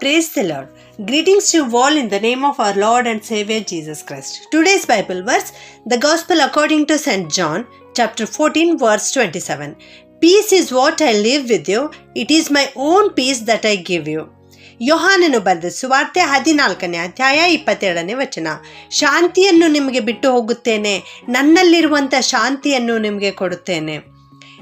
Praise the Lord. Greetings to you all in the name of our Lord and Savior Jesus Christ. Today's Bible verse, the Gospel according to St. John, chapter 14, verse 27. Peace is what I live with you, it is my own peace that I give you. ಯೋಹಾನನು ಬರೆದ ಸುವಾರ್ತೆ ಹದಿನಾಲ್ಕನೇ ಅಧ್ಯಾಯ ಇಪ್ಪತ್ತೆರಡನೇ ವಚನ ಶಾಂತಿಯನ್ನು ನಿಮಗೆ ಬಿಟ್ಟು ಹೋಗುತ್ತೇನೆ ನನ್ನಲ್ಲಿರುವಂಥ ಶಾಂತಿಯನ್ನು ನಿಮಗೆ ಕೊಡುತ್ತೇನೆ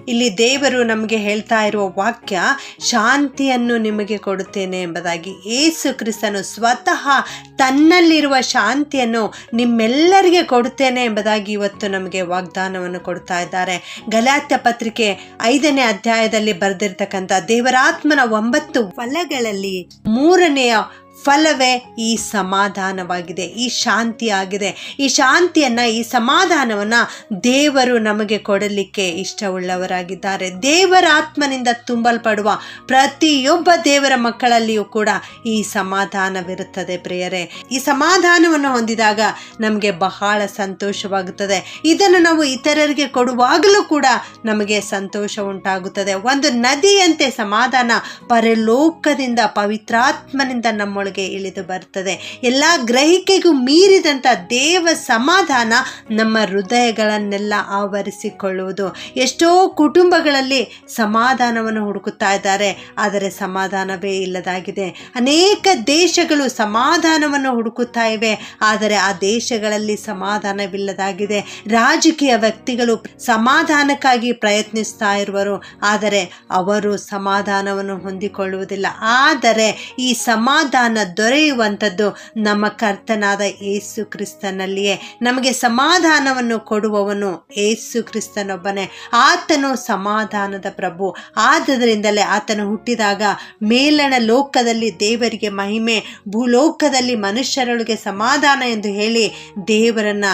ಇಲ್ಲಿ ದೇವರು ನಮಗೆ ಹೇಳ್ತಾ ಇರುವ ವಾಕ್ಯ, ಶಾಂತಿಯನ್ನು ನಿಮಗೆ ಕೊಡುತ್ತೇನೆ ಎಂಬುದಾಗಿ ಏಸು ಕ್ರಿಸ್ತನು ಸ್ವತಃ ತನ್ನಲ್ಲಿರುವ ಶಾಂತಿಯನ್ನು ನಿಮ್ಮೆಲ್ಲರಿಗೆ ಕೊಡುತ್ತೇನೆ ಎಂಬುದಾಗಿ ಇವತ್ತು ನಮಗೆ ವಾಗ್ದಾನವನ್ನು ಕೊಡ್ತಾ ಇದ್ದಾರೆ. ಗಲಾತ್ಯ ಪತ್ರಿಕೆ ಐದನೇ ಅಧ್ಯಾಯದಲ್ಲಿ ಬರೆದಿರ್ತಕ್ಕಂಥ ದೇವರಾತ್ಮನ ಒಂಬತ್ತು ಫಲಗಳಲ್ಲಿ ಮೂರನೆಯ ಫಲವೇ ಈ ಸಮಾಧಾನವಾಗಿದೆ, ಈ ಶಾಂತಿ ಆಗಿದೆ ಈ ಶಾಂತಿಯನ್ನು, ಈ ಸಮಾಧಾನವನ್ನು ದೇವರು ನಮಗೆ ಕೊಡಲಿಕ್ಕೆ ಇಷ್ಟವುಳ್ಳವರಾಗಿದ್ದಾರೆ. ದೇವರ ಆತ್ಮನಿಂದ ತುಂಬಲ್ಪಡುವ ಪ್ರತಿಯೊಬ್ಬ ದೇವರ ಮಕ್ಕಳಲ್ಲಿಯೂ ಕೂಡ ಈ ಸಮಾಧಾನವಿರುತ್ತದೆ ಪ್ರಿಯರೇ. ಈ ಸಮಾಧಾನವನ್ನು ಹೊಂದಿದಾಗ ನಮಗೆ ಬಹಳ ಸಂತೋಷವಾಗುತ್ತದೆ. ಇದನ್ನು ನಾವು ಇತರರಿಗೆ ಕೊಡುವಾಗಲೂ ಕೂಡ ನಮಗೆ ಸಂತೋಷ ಉಂಟಾಗುತ್ತದೆ. ಒಂದು ನದಿಯಂತೆ ಸಮಾಧಾನ ಪರಲೋಕದಿಂದ, ಪವಿತ್ರಾತ್ಮನಿಂದ ನಮ್ಮೊಳಗೆ ಇಳಿದು ಬರ್ತದೆ ಎಲ್ಲ ಗ್ರಹಿಕೆಗೂ ಮೀರಿದಂಥ ದೇವ ಸಮಾಧಾನ ನಮ್ಮ ಹೃದಯಗಳನ್ನೆಲ್ಲ ಆವರಿಸಿಕೊಳ್ಳುವುದು. ಎಷ್ಟೋ ಕುಟುಂಬಗಳಲ್ಲಿ ಸಮಾಧಾನವನ್ನು ಹುಡುಕುತ್ತಾ ಇದ್ದಾರೆ. ಆದರೆ ಸಮಾಧಾನವೇ ಇಲ್ಲದಾಗಿದೆ. ಅನೇಕ ದೇಶಗಳು ಸಮಾಧಾನವನ್ನು ಹುಡುಕುತ್ತಾ ಇವೆ. ಆದರೆ ಆ ದೇಶಗಳಲ್ಲಿ ಸಮಾಧಾನವಿಲ್ಲದಾಗಿದೆ. ರಾಜಕೀಯ ವ್ಯಕ್ತಿಗಳು ಸಮಾಧಾನಕ್ಕಾಗಿ ಪ್ರಯತ್ನಿಸ್ತಾ ಇರುವರು. ಆದರೆ ಅವರು ಸಮಾಧಾನವನ್ನು ಹೊಂದಿಕೊಳ್ಳುವುದಿಲ್ಲ. ಆದರೆ ಈ ಸಮಾಧಾನ ದೊರೆಯುವಂಥದ್ದು ನಮ್ಮ ಕರ್ತನಾದ ಏಸು ಕ್ರಿಸ್ತನಲ್ಲಿಯೇ. ನಮಗೆ ಸಮಾಧಾನವನ್ನು ಕೊಡುವವನು ಏಸು ಕ್ರಿಸ್ತನೊಬ್ಬನೇ. ಆತನು ಸಮಾಧಾನದ ಪ್ರಭು. ಆದ್ದರಿಂದಲೇ ಆತನು ಹುಟ್ಟಿದಾಗ ಮೇಲಣ ಲೋಕದಲ್ಲಿ ದೇವರಿಗೆ ಮಹಿಮೆ, ಭೂಲೋಕದಲ್ಲಿ ಮನುಷ್ಯರೊಳಗೆ ಸಮಾಧಾನ ಎಂದು ಹೇಳಿ ದೇವರನ್ನ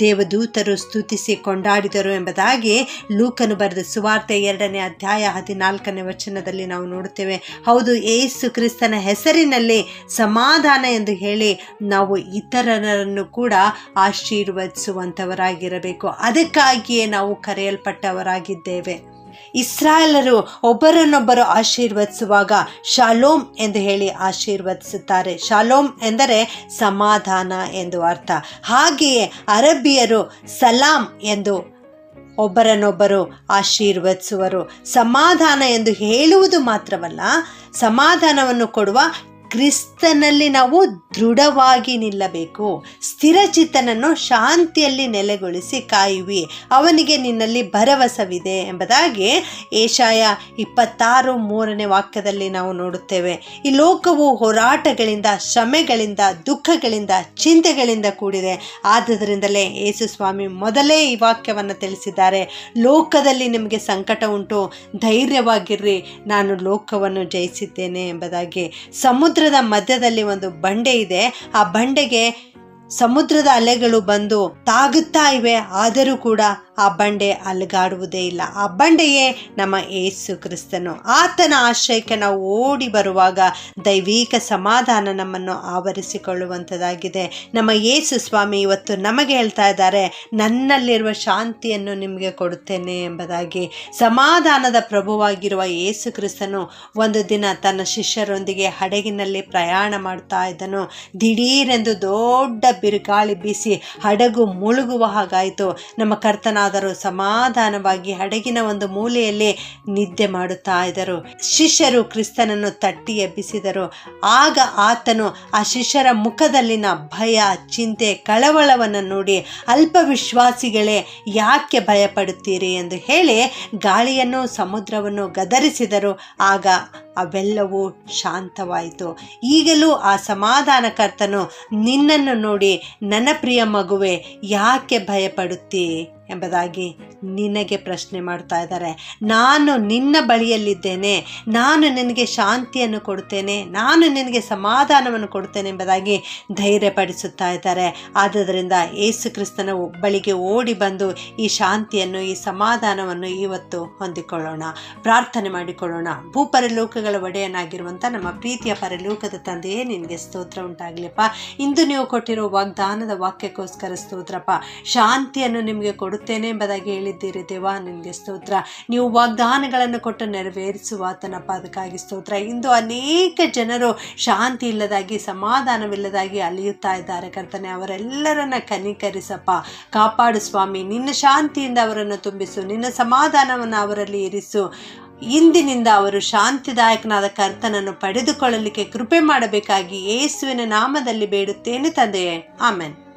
ದೇವದೂತರು ಸ್ತುತಿಸಿ ಕೊಂಡಾಡಿದರು ಎಂಬುದಾಗಿ ಲೂಕನು ಬರೆದ ಸುವಾರ್ತೆ ಎರಡನೇ ಅಧ್ಯಾಯ ಹದಿನಾಲ್ಕನೇ ವಚನದಲ್ಲಿ ನಾವು ನೋಡುತ್ತೇವೆ. ಹೌದು, ಏಸು ಕ್ರಿಸ್ತನ ಹೆಸರಿನಲ್ಲಿ ಸಮಾಧಾನ ಎಂದು ಹೇಳಿ ನಾವು ಇತರರನ್ನು ಕೂಡ ಆಶೀರ್ವದಿಸುವಂಥವರಾಗಿರಬೇಕು. ಅದಕ್ಕಾಗಿಯೇ ನಾವು ಕರೆಯಲ್ಪಟ್ಟವರಾಗಿದ್ದೇವೆ. ಇಸ್ರಾಯೇಲರು ಒಬ್ಬರನ್ನೊಬ್ಬರು ಆಶೀರ್ವದಿಸುವಾಗ ಶಾಲೋಮ್ ಎಂದು ಹೇಳಿ ಆಶೀರ್ವದಿಸುತ್ತಾರೆ. ಶಾಲೋಮ್ ಎಂದರೆ ಸಮಾಧಾನ ಎಂದು ಅರ್ಥ. ಹಾಗೆಯೇ ಅರಬಿಯರು ಸಲಾಂ ಎಂದು ಒಬ್ಬರನ್ನೊಬ್ಬರು ಆಶೀರ್ವದಿಸುವರು. ಸಮಾಧಾನ ಎಂದು ಹೇಳುವುದು ಮಾತ್ರವಲ್ಲ, ಸಮಾಧಾನವನ್ನು ಕೊಡುವ ಕ್ರಿಸ್ತನಲ್ಲಿ ನಾವು ದೃಢವಾಗಿ ನಿಲ್ಲಬೇಕು. ಸ್ಥಿರಚಿತ್ತನನ್ನು ಶಾಂತಿಯಲ್ಲಿ ನೆಲೆಗೊಳಿಸಿ ಕಾಯುವಿ. ಅವನಿಗೆ ನಿನ್ನಲ್ಲಿ ಭರವಸವಿದೆ ಎಂಬುದಾಗಿ ಏಷಾಯ ಇಪ್ಪತ್ತಾರು ಮೂರನೇ ವಾಕ್ಯದಲ್ಲಿ ನಾವು ನೋಡುತ್ತೇವೆ. ಈ ಲೋಕವು ಹೋರಾಟಗಳಿಂದ ಶ್ರಮೆಗಳಿಂದ ದುಃಖಗಳಿಂದ, ಚಿಂತೆಗಳಿಂದ ಕೂಡಿದೆ. ಆದ್ದರಿಂದಲೇ ಯೇಸು ಸ್ವಾಮಿ ಮೊದಲೇ ಈ ವಾಕ್ಯವನ್ನು ತಿಳಿಸಿದ್ದಾರೆ. ಲೋಕದಲ್ಲಿ ನಿಮಗೆ ಸಂಕಟ ಉಂಟು, ಧೈರ್ಯವಾಗಿರ್ರಿ. ನಾನು ಲೋಕವನ್ನು ಜಯಿಸಿದ್ದೇನೆ ಎಂಬುದಾಗಿ. ಸಮುದ್ರ ಸಮುದ್ರದ ಮಧ್ಯದಲ್ಲಿ ಒಂದು ಬಂಡೆ ಇದೆ. ಆ ಬಂಡೆಗೆ ಸಮುದ್ರದ ಅಲೆಗಳು ಬಂದು ತಾಗುತ್ತಾ ಇವೆ. ಆದರೂ ಕೂಡ ಆ ಬಂಡೆ ಅಲುಗಾಡುವುದೇ ಇಲ್ಲ. ಆ ಬಂಡೆಯೇ ನಮ್ಮ ಏಸು ಕ್ರಿಸ್ತನು. ಆತನ ಆಶ್ರಯಕ್ಕೆ ನಾವು ಓಡಿ ಬರುವಾಗ ದೈವಿಕ ಸಮಾಧಾನ ನಮ್ಮನ್ನು ಆವರಿಸಿಕೊಳ್ಳುವಂಥದ್ದಾಗಿದೆ. ನಮ್ಮ ಏಸು ಸ್ವಾಮಿ ಇವತ್ತು ನಮಗೆ ಹೇಳ್ತಾ ಇದ್ದಾರೆ, ನನ್ನಲ್ಲಿರುವ ಶಾಂತಿಯನ್ನು ನಿಮಗೆ ಕೊಡುತ್ತೇನೆ ಎಂಬುದಾಗಿ. ಸಮಾಧಾನದ ಪ್ರಭುವಾಗಿರುವ ಏಸು ಕ್ರಿಸ್ತನು ಒಂದು ದಿನ ತನ್ನ ಶಿಷ್ಯರೊಂದಿಗೆ ಹಡಗಿನಲ್ಲಿ ಪ್ರಯಾಣ ಮಾಡ್ತಾ ಇದ್ದನು. ದಿಢೀರೆಂದು ದೊಡ್ಡ ಬಿರುಗಾಳಿ ಬೀಸಿ ಹಡಗು ಮುಳುಗುವ ಹಾಗಾಯಿತು. ನಮ್ಮ ಕರ್ತನಾದರೂ ಸಮಾಧಾನವಾಗಿ ಹಡಗಿನ ಒಂದು ಮೂಲೆಯಲ್ಲಿ ನಿದ್ದೆ ಮಾಡುತ್ತಾ ಇದ್ದರು. ಶಿಷ್ಯರು ಕ್ರಿಸ್ತನನ್ನು ತಟ್ಟಿ ಎಬ್ಬಿಸಿದರು. ಆಗ ಆತನು ಆ ಶಿಷ್ಯರ ಮುಖದಲ್ಲಿನ ಭಯ, ಚಿಂತೆ, ಕಳವಳವನ್ನು ನೋಡಿ, ಅಲ್ಪ ವಿಶ್ವಾಸಿಗಳೇ, ಯಾಕೆ ಭಯಪಡುತ್ತೀರಿ ಎಂದು ಹೇಳಿ ಗಾಳಿಯನ್ನು ಸಮುದ್ರವನ್ನು ಗದರಿಸಿದರು. ಆಗ ಅವೆಲ್ಲವೂ ಶಾಂತವಾಯಿತು. ಈಗಲೂ ಆ ಸಮಾಧಾನಕರ್ತನು ನಿನ್ನನ್ನು ನೋಡಿ, ನನ್ನ ಪ್ರಿಯ ಮಗುವೆ, ಯಾಕೆ ಭಯಪಡುತ್ತೀ? ಎಂಬುದಾಗಿ ನಿನಗೆ ಪ್ರಶ್ನೆ ಮಾಡ್ತಾ ಇದ್ದಾರೆ. ನಾನು ನಿನ್ನ ಬಳಿಯಲ್ಲಿದ್ದೇನೆ. ನಾನು ನಿನಗೆ ಶಾಂತಿಯನ್ನು ಕೊಡುತ್ತೇನೆ ನಾನು ನಿನಗೆ ಸಮಾಧಾನವನ್ನು ಕೊಡುತ್ತೇನೆ ಎಂಬುದಾಗಿ ಧೈರ್ಯಪಡಿಸುತ್ತಾ ಇದ್ದಾರೆ. ಆದ್ದರಿಂದ ಏಸು ಕ್ರಿಸ್ತನ ಬಳಿಗೆ ಓಡಿ ಬಂದು ಈ ಶಾಂತಿಯನ್ನು, ಈ ಸಮಾಧಾನವನ್ನು ಇವತ್ತು ಹೊಂದಿಕೊಳ್ಳೋಣ. ಪ್ರಾರ್ಥನೆ ಮಾಡಿಕೊಳ್ಳೋಣ. ಭೂಪರಲೋಕಗಳ ಒಡೆಯನಾಗಿರುವಂಥ ನಮ್ಮ ಪ್ರೀತಿಯ ಪರಲೋಕದ ತಂದೆಯೇ, ನಿನಗೆ ಸ್ತೋತ್ರ ಉಂಟಾಗಲಿಪ್ಪ. ಇಂದು ನೀವು ಕೊಟ್ಟಿರುವ ವಾಗ್ದಾನದ ವಾಕ್ಯಕ್ಕೋಸ್ಕರ ಸ್ತೋತ್ರಪ್ಪ. ಶಾಂತಿಯನ್ನು ನಿಮಗೆ ಕೊಡುತ್ತೇನೆ ಎಂಬುದಾಗಿ ಎಂಬುದಾಗಿ ಹೇಳಿದ್ದೀರಿ ದೇವಾ ನಿನಗೆ ಸ್ತೋತ್ರ. ನೀವು ವಾಗ್ದಾನಗಳನ್ನು ಕೊಟ್ಟು ನೆರವೇರಿಸುವ ತನಪ ಅದಕ್ಕಾಗಿ ಸ್ತೋತ್ರ. ಇಂದು ಅನೇಕ ಜನರು ಶಾಂತಿ ಇಲ್ಲದಾಗಿ, ಸಮಾಧಾನವಿಲ್ಲದಾಗಿ ಅಲಿಯುತ್ತಾ ಇದ್ದಾರೆ ಕರ್ತನೆ. ಅವರೆಲ್ಲರನ್ನ ಕನಿಕರಿಸಪ್ಪ. ಕಾಪಾಡು ಸ್ವಾಮಿ. ನಿನ್ನ ಶಾಂತಿಯಿಂದ ಅವರನ್ನು ತುಂಬಿಸು. ನಿನ್ನ ಸಮಾಧಾನವನ್ನು ಅವರಲ್ಲಿ ಇರಿಸು. ಇಂದಿನಿಂದ ಅವರು ಶಾಂತಿದಾಯಕನಾದ ಕರ್ತನನ್ನು ಪಡೆದುಕೊಳ್ಳಲಿಕ್ಕೆ ಕೃಪೆ ಮಾಡಬೇಕಾಗಿ ಯೇಸುವಿನ ನಾಮದಲ್ಲಿ ಬೇಡುತ್ತೇನೆ ತಂದೆಯೇ. ಆಮೆನ್.